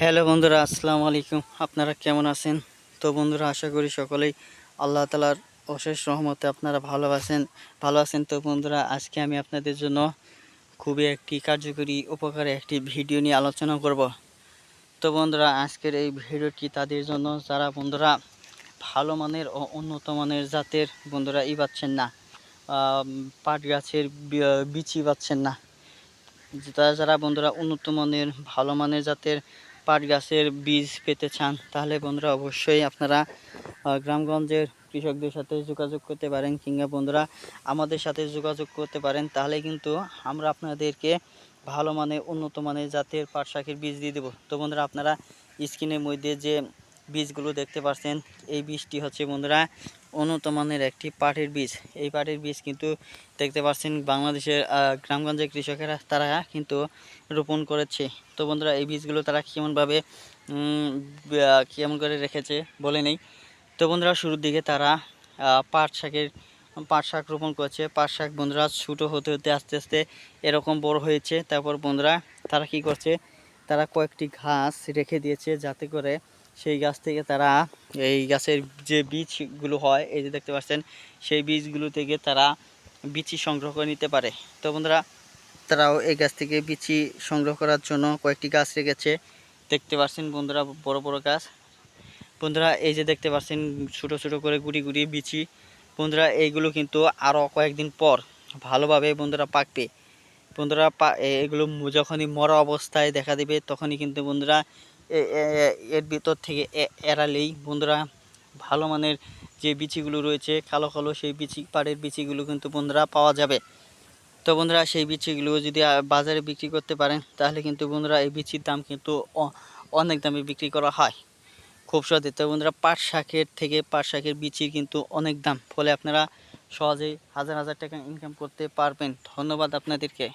Hello বন্ধুরা, আসসালামু আলাইকুম। আপনারা কেমন আছেন? তো বন্ধুরা, আশা করি সকলেই আল্লাহ তালার অশেষ রহমতে আপনারা ভালো আছেন। ভালো আছেন তো বন্ধুরা, আজকে আমি আপনাদের জন্য খুবই একটি কার্যকরী উপকারে একটি ভিডিও নিয়ে আলোচনা করব। তো বন্ধুরা, আজকের এই ভিডিওটি তাদের জন্য যারা বন্ধুরা ভালো মানের ও উন্নত মানের জাতের বন্ধুরা ই পাচ্ছেন না পাট গাছের বিচি পাচ্ছেন না যারা বন্ধুরা উন্নত মানের, ভালো মানের জাতের পাট গাছের বীজ পেতে চান, তাহলে বন্ধুরা অবশ্যই আপনারা গ্রামগঞ্জের কৃষকদের সাথে যোগাযোগ করতে পারেন কিংবা বন্ধুরা আমাদের সাথে যোগাযোগ করতে পারেন, তাহলে কিন্তু আমরা আপনাদেরকে ভালো মানে উন্নত মানের জাতের পাট শাকের বীজ দিয়ে দেবো। তো বন্ধুরা আপনারা স্ক্রিনের মধ্যে যে বীজগুলো দেখতে পাচ্ছেন। এই বীজটি হচ্ছে বন্ধুরা উন্নত মানের একটি পাটের বীজ। এই পাটের বীজ কিন্তু দেখতে পাচ্ছেন বাংলাদেশের গ্রামগঞ্জের কৃষকেরা, তারা কিন্তু রোপণ করেছে। তো বন্ধুরা এই বীজগুলো তারা কেমনভাবে কেমন করে রেখেছে বলে নেই। তো বন্ধুরা শুরুর দিকে তারা পাট শাকের, পাট শাক রোপণ করেছে। পাট শাক বন্ধুরা ছোটো হতে হতে আস্তে আস্তে এরকম বড় হয়েছে। তারপর বন্ধুরা তারা কি করছে, তারা কয়েকটি ঘাস রেখে দিয়েছে যাতে করে সেই গাছ থেকে তারা এই গাছের যে বীজগুলো হয়, এই যে দেখতে পাচ্ছেন, সেই বীজগুলো থেকে তারা বিচি সংগ্রহ করে নিতে পারে। তো বন্ধুরা, তারাও এই গাছ থেকে বিচি সংগ্রহ করার জন্য কয়েকটি গাছ রেখেছে। দেখতে পাচ্ছেন বন্ধুরা, বড় বড় গাছ। বন্ধুরা, এই যে দেখতে পাচ্ছেন, ছোট ছোট করে গুড়ি গুড়ি বিচি। বন্ধুরা, এইগুলো কিন্তু আরও কয়েকদিন পর ভালোভাবে বন্ধুরা পাকবে। বন্ধুরা এগুলো যখনই মরা অবস্থায় দেখা দেবে, তখনই কিন্তু বন্ধুরা এর ভিতর থেকে এড়ালেই বন্ধুরা ভালো মানের যে বিচিগুলো রয়েছে, কালো কালো সেই বিচি, পাড়ের বিচিগুলো কিন্তু বন্ধুরা পাওয়া যাবে। তো বন্ধুরা সেই বিচিগুলো যদি বাজারে বিক্রি করতে পারেন, তাহলে কিন্তু বন্ধুরা এই বিচির দাম কিন্তু অনেক দামে বিক্রি করা হয়। খুব সহজে। তো বন্ধুরা পাট শাকের থেকে পাট শাকের বিচির কিন্তু অনেক দাম। ফলে আপনারা সহজেই হাজার হাজার টাকা ইনকাম করতে পারবেন। ধন্যবাদ আপনাদেরকে।